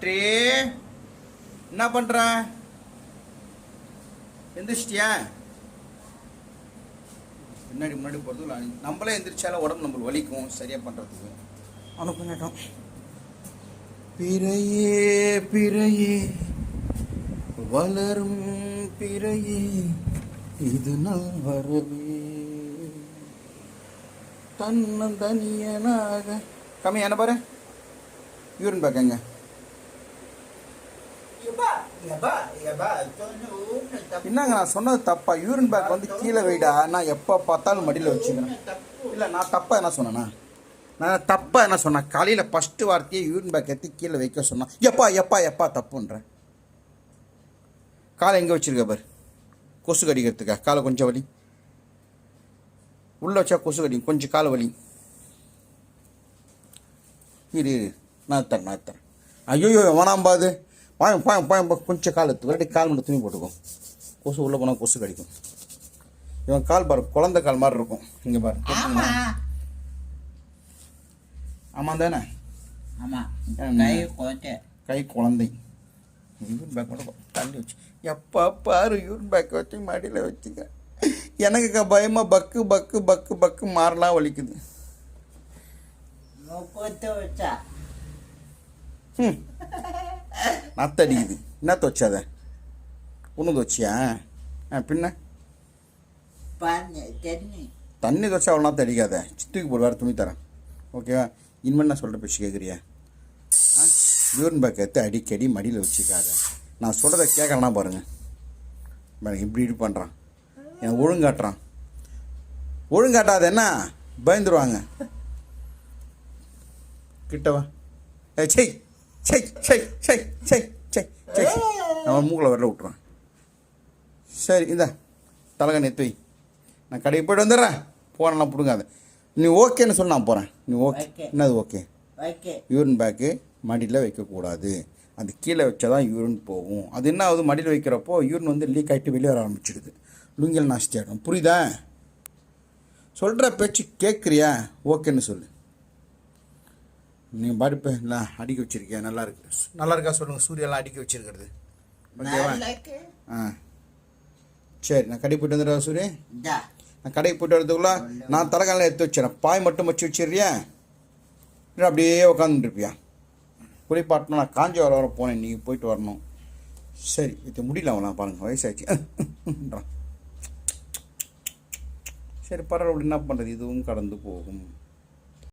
வெற்றி என்ன பண்ற? எந்திரிச்சிட்டியா? பின்னாடி முன்னாடி போகிறது நம்மளே எந்திரிச்சாலும் உடம்பு நம்மளுக்கு வலிக்கும் சரியா பண்றதுக்கு. அவனுக்கு பண்ணிட்டோம் பிறையே பிறையே வளரும் பிறையே இது நல் வரவே. தன்னந்தனியனாக. கம்மி என்ன பாரு யூரின் பேக் எங்க என்னங்க நான் சொன்னது தப்பா? யூரின் பேக் வந்து கீழே வைடா. நான் எப்போ பார்த்தாலும் மடியில் வச்சுக்கிறேன். இல்லை நான் தப்பா என்ன சொன்னேன்னா நான் தப்பாக என்ன சொன்னேன்? காலையில் ஃபஸ்ட்டு வார்த்தையை யூரின் பேக் எடுத்து கீழே வைக்க சொன்னேன். எப்பா எப்பா எப்பா தப்புன்றேன். காலை எங்கே வச்சிருக்க பாரு? கொசு கடிக்கிறதுக்கா? காலை கொஞ்சம் வலி. உள்ளே வச்சா கொசு கடிக்கும். கொஞ்சம் காலை வலி. இரு இரு நான் தரேன் நான் தரேன். ஐயோ வேணாம்பாது பாயம் பாயம் பாயம் கொஞ்சம் கால் எடுத்து விளையாடி கால் மட்டும் துணி போட்டுக்கும் கொசு உள்ளே போனால் கொசு கடிக்கும். இவன் கால் பாரு குழந்தை கால் மாதிரி இருக்கும். இங்கே பாரு ஆமா. ஆமாம் தானே? ஆமா. என்ன? கை கோட்டை கை குழந்தை. யூரின் பேக் மட்டும் தள்ளி வச்சு. எப்போ பாரு யூரின் பேக் வச்சு மடியில் வச்சுக்க. எனக்கு பயமாக பக்கு பக்கு பக்கு பக்கு மாறலாம் வலிக்குது. வச்சா. ம் நத்தடிக்குது என்ன துவச்சாத ஒன்று துவச்சியா ஆ பின்ன? தண்ணி. துவச்சா அவ்வளோ தடிக்காத தூக்கி போடு வேறு துணி தரேன். ஓகேவா இனிமேல் நான் சொல்கிற பேச்சு கேட்குறியா ஆ? யூரின் பேக் எடுத்து அடிக்கடி மடியில் வச்சுக்காத. நான் சொல்கிறத கேட்கலனா பாருங்க. பாருங்க இப்படி இப்படி பண்ணுறான் என் ஒழுங்காட்டுறான். ஒழுங்காட்டாத என்ன? பயந்துருவாங்க. கிட்டவா ஏ செய் செய் செய் செய் மூக்கில் வரல விட்ருவான் சரி இந்த தலகை நெத்து நான் கடைக்கு போய்ட்டு வந்துடுறேன். போனலாம் பிடுங்காத நீ ஓகேன்னு சொல்லி நான் போகிறேன் நீ ஓகே. என்னது ஓகே யூரின் பேக்கு மடியில் வைக்கக்கூடாது. அது கீழே வச்சா தான் யூரின் போகும். அது என்ன ஆகுது? மடியில் வைக்கிறப்போ யூரின் வந்து லீக் ஆகிட்டு வெளியே வர ஆரம்பிச்சிடுது. லுங்கில் நாஸ்தி ஆகிடும் புரியுதா? சொல்கிற பேச்சு கேட்குறியா ஓகேன்னு சொல்லு. நீ பாடிப்ப இல்லை அடிக்க வச்சிருக்கியா? நல்லா இருக்கு. நல்லா இருக்கா சொல்லுங்கள் சூரியெல்லாம் அடிக்க வச்சிருக்கிறது. ஓகேவா ஆ சரி நான் கடைக்கு போயிட்டு வந்துடுறேன் சூரிய நான் கடைக்கு போயிட்டு வரதுக்குள்ள நான் தலைக்காலம் எடுத்து வச்சிடறேன். பாய் மட்டும் வச்சு வச்சிடுறியா? இல்லை அப்படியே உட்காந்துட்டு இருப்பியா குளிப்பாட்டினா நான் காஞ்சி வர போனேன் நீங்கள் போயிட்டு வரணும். சரி இது முடியல அவன் பாருங்க வயசாச்சு ன்றான். சரி பரவாயில்ல என்ன பண்ணுறது இதுவும் கடந்து போகும்.